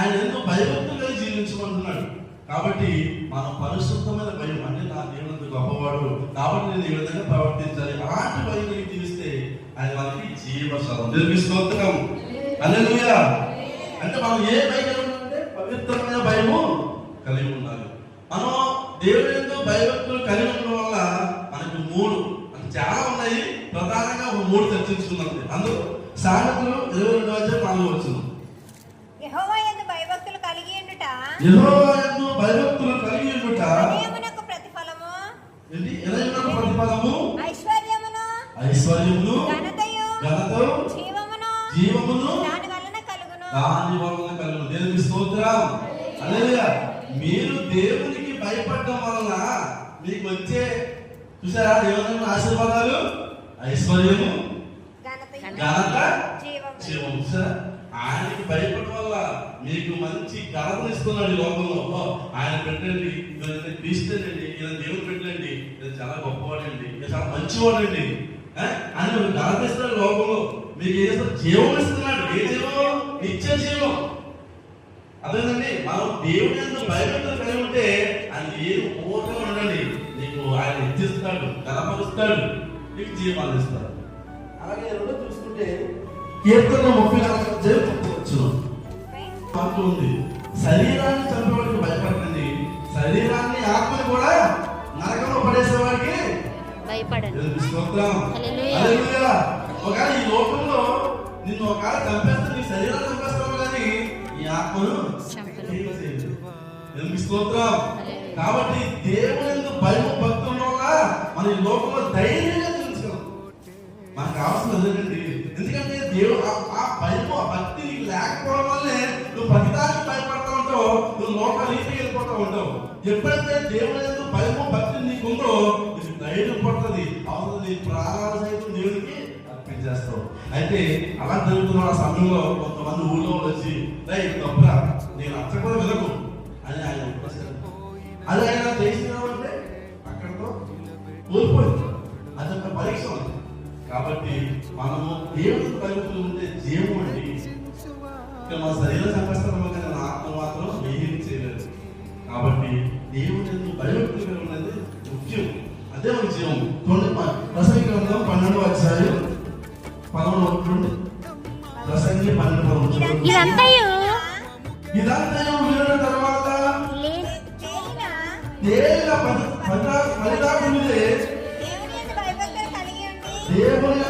ఆయన ఎంతో భయభక్తులుగా జీవించమంటున్నాడు. కాబట్టి మన పరిశుద్ధమైన భయం అంటే నా దేవుడు గొప్పవాడు కాబట్టి నేను ఈ విధంగా ప్రవర్తించాలి. అలాంటి భయం నీకు తెలిస్తే ఆయన మనకి జీవశరం నిర్మిస్తోత్రం అల్లెలుయా అంటే మనం ఏ భయం ఉండాలంటే పవిత్రమైన భయము కలిగి ఉండాలి. మనం దేవుడి ఎంతో భయభక్తులు కలిగి ఉండడం వల్ల మనకి మూడు అంటే చాలా ఉన్నాయి. ప్రధానంగా ఒక మూడు చర్చించుకున్నాం అందులో సామెతలు ఇరవై రెండు నాలుగు వచ్చింది యెహోవా యందు భయభక్తులు కలిగి ఉండుట యెహోవా యందు భయభక్తులు కలిగి ఉండుట. హృదయమునకు ప్రతిఫలము. ఐశ్వర్యమును. ఐశ్వర్యమును ఘనతయు ఘనత జీవమును జీవమును దాని వలన కలుగును. దాని వలన దేవునికి స్తోత్రం. అలేలుయా మీరు దేవునికి భయపడడం వలన మీకు వచ్చే చూసారా దేవుని ఆశీర్వాదాలు? ఐశ్వర్యము ఘనతయు ఘనత జీవము. జీవం చూసారా? ఆయనకి భయపడడం వల్ల మీకు మంచి ఘనతను ఇస్తున్నాడు ఈ లోకంలో. ఆయన పెట్టండి ఈయన క్రిస్టియన్ ఈయన దేవుడు పెట్టండి ఈయన చాలా గొప్పవాడండి ఈయన చాలా మంచివాడండి. అని మీకు ఘనత లోకంలో. మీకు ఏదో జీవం ఇస్తున్నాడు. ఏ జీవం? నిత్య జీవం. అదేనండి మనం దేవుని ఎంత భయభక్తులు కలిగి ఉంటే ఆయన ఏది ఓటం ఉండండి నీకు ఆయన ఇచ్చిస్తాడు కలపరుస్తాడు నీకు జీవాలు ఇస్తాడు. అలాగే రెండో చూసుకుంటే కీర్తన ముప్పై నాలుగు మాటలు ఉంది. శరీరాన్ని చంపేవాడికి భయపడకండి. శరీరాన్ని ఆత్మని కూడా నరకంలో పడేసేవాడికి భయపడండి. ఒకవేళ ఈ లోకంలో నిన్ను ఒకవేళ చంపేస్తే నీ శరీరం చంపేస్తావు కానీ ఈ ఆత్మను స్తోత్రం. కాబట్టి దేవుని ఎందుకు భయం భక్తుల వల్ల మన ఈ లోకంలో ధైర్యంగా జీవించగలం? మనకు కావాల్సిన అదేనండి. ఎందుకంటే దేవుడు ఆ- భయం ఆ భక్తి నీకు లేకపోవడం వల్లే నువ్వు ప్రతిదానికి భయపడతా ఉంటావు నువ్వు లోపల నీటికి వెళ్ళిపోతా ఉంటావు. ఎప్పుడైతే దేవుడు ఎందుకు భయము భక్తి నీకు ఉందో ధైర్యం పడుతుంది. అవుతుంది నీ దేవుడికి సైతం అర్పించేస్తావు. అయితే అలా జరుగుతున్న ఆ సమయంలో కొంతమంది ఊళ్ళో వచ్చి "రేయ్, ఇది తప్పురా నేను అచ్చ కూడా వెళ్ళకు అని ఆయన అది ఆయన చేసినామంటే అక్కడతో ఊరిపోయింది కాబట్టి మనము దేవుడికి భయభక్తులు ఉంటే జీవం అండి. ఇక మన శరీరం సంకష్టం కానీ ఆత్మ మాత్రం ఏమీ చేయలేదు. కాబట్టి ఎందుకు భయభక్తులు ఉన్నది ముఖ్యం. అదే మన జీవం. ప- ప్రసంగి గ్రంథం పన్నెండు అధ్యాయం పదమూడు ఒకటి ప్రసంగి పన్నెండు పదమూడు. ఇదంతయు? ఇదంతా విన్న తర్వాత లే తేలిన దేవుని